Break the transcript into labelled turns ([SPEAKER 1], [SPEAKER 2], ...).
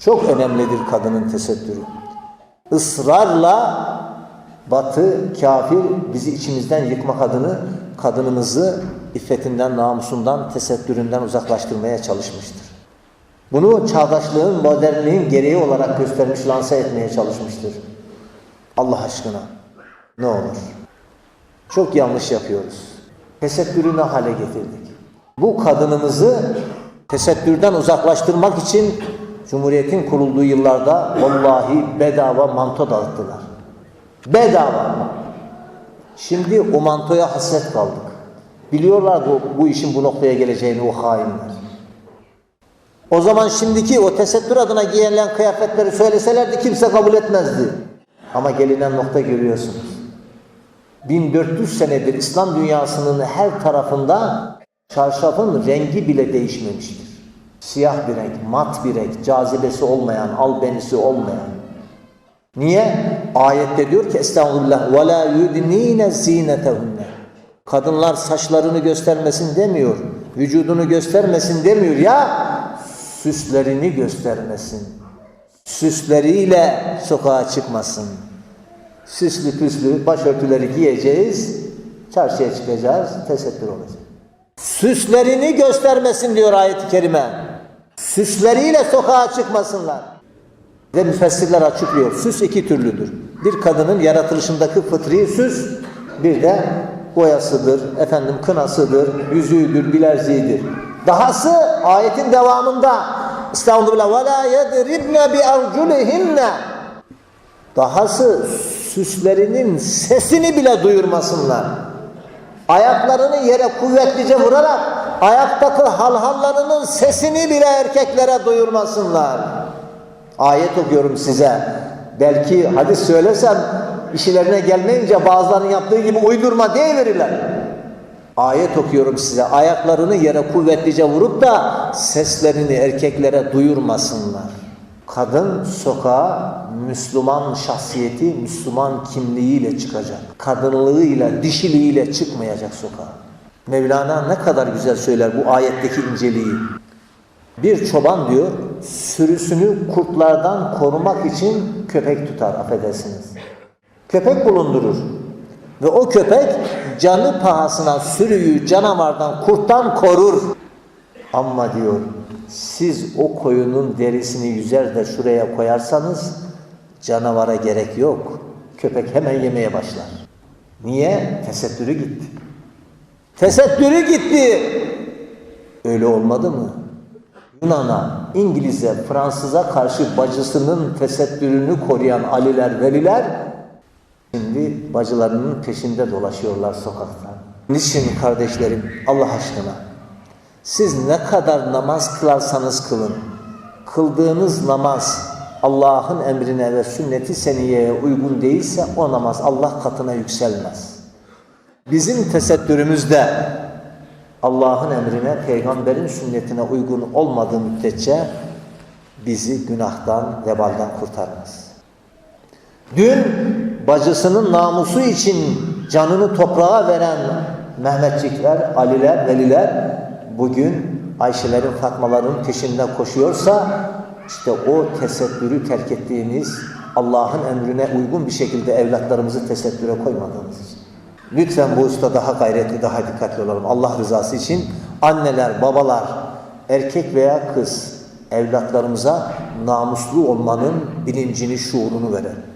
[SPEAKER 1] Çok önemlidir kadının tesettürü. Israrla batı, kafir bizi içimizden yıkmak adını kadınımızı iffetinden, namusundan, tesettüründen uzaklaştırmaya çalışmıştır. Bunu çağdaşlığın, modernliğin gereği olarak göstermiş, lanse etmeye çalışmıştır. Allah aşkına ne olur. Çok yanlış yapıyoruz. Tesettürü ne hale getirdik? Bu kadınımızı tesettürden uzaklaştırmak için Cumhuriyet'in kurulduğu yıllarda vallahi bedava manto dağıttılar. Bedava. Şimdi o mantoya hasret kaldık. Biliyorlar bu, işin bu noktaya geleceğini o hainler. O zaman şimdiki o tesettür adına giyilen kıyafetleri söyleselerdi kimse kabul etmezdi. Ama gelinen nokta görüyorsunuz. 1400 senedir İslam dünyasının her tarafında çarşafın rengi bile değişmemiştir. Siyah bir renk, mat bir renk, cazibesi olmayan, albenisi olmayan. Niye? Ayette diyor ki Estağfurullah ve la yudnine zinetehunne. Kadınlar saçlarını göstermesin demiyor. Vücudunu göstermesin demiyor ya. Süslerini göstermesin. Süsleriyle sokağa çıkmasın. Süslü püslü başörtüleri giyeceğiz. Çarşıya çıkacağız. Tesettür olacak. Süslerini göstermesin diyor ayet-i kerime. Süsleriyle sokağa çıkmasınlar. Ve müfessirler açıklıyor. Süs iki türlüdür. Bir kadının yaratılışındaki fıtri süs, bir de boyasıdır, efendim kınasıdır, yüzüğüdür, bilerziğidir. Dahası ayetin devamında Estağfurullah ve la yedribne bi arculihinne Dahası süslerinin sesini bile duyurmasınlar. Ayaklarını yere kuvvetlice vurarak ayaktaki halhallarının sesini bile erkeklere duyurmasınlar. Ayet okuyorum size. Belki hadis söylesem işlerine gelmeyince bazılarının yaptığı gibi uydurma diye verirler. Ayet okuyorum size. Ayaklarını yere kuvvetlice vurup da seslerini erkeklere duyurmasınlar. Kadın sokağa Müslüman şahsiyeti, Müslüman kimliğiyle çıkacak. Kadınlığıyla, dişiliğiyle çıkmayacak sokağa. Mevlana ne kadar güzel söyler bu ayetteki inceliği. Bir çoban diyor, sürüsünü kurtlardan korumak için köpek tutar, affedersiniz. Köpek bulundurur. Ve o köpek canı pahasına sürüyü canavardan, kurttan korur. Ama diyor, siz o koyunun derisini yüzer de şuraya koyarsanız canavara gerek yok. Köpek hemen yemeye başlar. Niye? Tesettürü gitti. Tesettürü gitti. Öyle olmadı mı? Yunan'a, İngiliz'e, Fransız'a karşı bacısının tesettürünü koruyan Aliler, Veliler şimdi bacılarının peşinde dolaşıyorlar sokakta. Niçin kardeşlerim Allah aşkına? Siz ne kadar namaz kılarsanız kılın. Kıldığınız namaz Allah'ın emrine ve sünneti seniyeye uygun değilse o namaz Allah katına yükselmez. Bizim tesettürümüzde Allah'ın emrine, peygamberin sünnetine uygun olmadığı müddetçe bizi günahtan, vebalden kurtarmaz. Dün bacısının namusu için canını toprağa veren Mehmetçikler, Aliler, Veliler bugün Ayşelerin, Fatmaların peşinden koşuyorsa işte o tesettürü terk ettiğimiz Allah'ın emrine uygun bir şekilde evlatlarımızı tesettüre koymadığımız için. Lütfen bu usta daha gayretli, daha dikkatli olalım. Allah rızası için anneler, babalar, erkek veya kız evlatlarımıza namuslu olmanın bilincini, şuurunu verelim.